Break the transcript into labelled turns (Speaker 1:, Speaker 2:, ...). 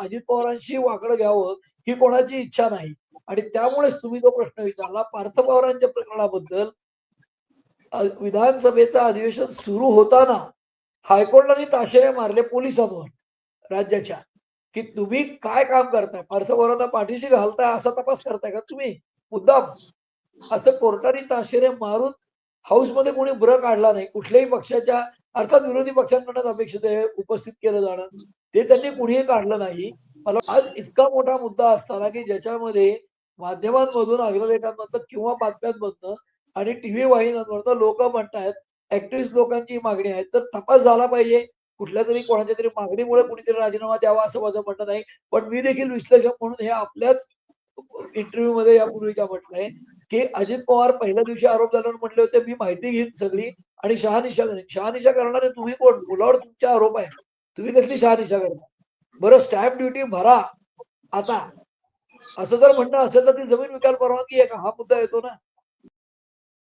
Speaker 1: अजित पवारांशी वाकडं घ्यावं ही कोणाची इच्छा नाही. आणि त्यामुळेच तुम्ही जो प्रश्न विचारला पार्थ पवारांच्या प्रकरणाबद्दल विधानसभेचं अधिवेशन सुरू होताना हायकोर्टाने ताशेरे मारले पोलिसांवर राज्याच्या. की तुम्ही काय काम करताय? पार्थ पवारांना पाठीशी घालताय असा तपास करताय का तुम्ही? मुद्दाम. असं कोर्टाने ताशेरे मारून हाऊसमध्ये कोणी ब्र काढला नाही. कुठल्याही पक्षाच्या अर्थात विरोधी पक्षांकडून अपेक्षित आहे उपस्थित केलं जाणं ते त्यांनी कुणीही काढलं नाही. मला आज इतका मोठा मुद्दा असताना की ज्याच्यामध्ये माध्यमांमधून अग्रलेखांमधनं किंवा बातम्यांमधनं आणि टीव्ही वाहिन्यांवरनं लोक म्हणतायत ऍक्टिव्हिस्ट लोकांची मागणी आहे तर तपास झाला पाहिजे. कुठल्या तरी कोणाच्या तरी मागणीमुळे कुणीतरी राजीनामा द्यावा असं माझं म्हणणं नाही. पण मी देखील विश्लेषक म्हणून हे आपल्याच इंटरव्ह्यू मध्ये यापूर्वीच्या म्हटलंय. की अजित पवार पहिल्या दिवशी आरोप झाल्यावर म्हटले होते मी माहिती घेईन सगळी आणि शहानिशा करेन. शहानिशा करणारे तुम्ही कोण? मुलावर तुमचा आरोप आहे. तुम्ही कसली शहानिशा करता? बरं स्टॅम्प ड्युटी भरा. आता असं जर म्हणणं असेल तर ती जमीन विकास परवानगी आहे का? हा मुद्दा येतो ना.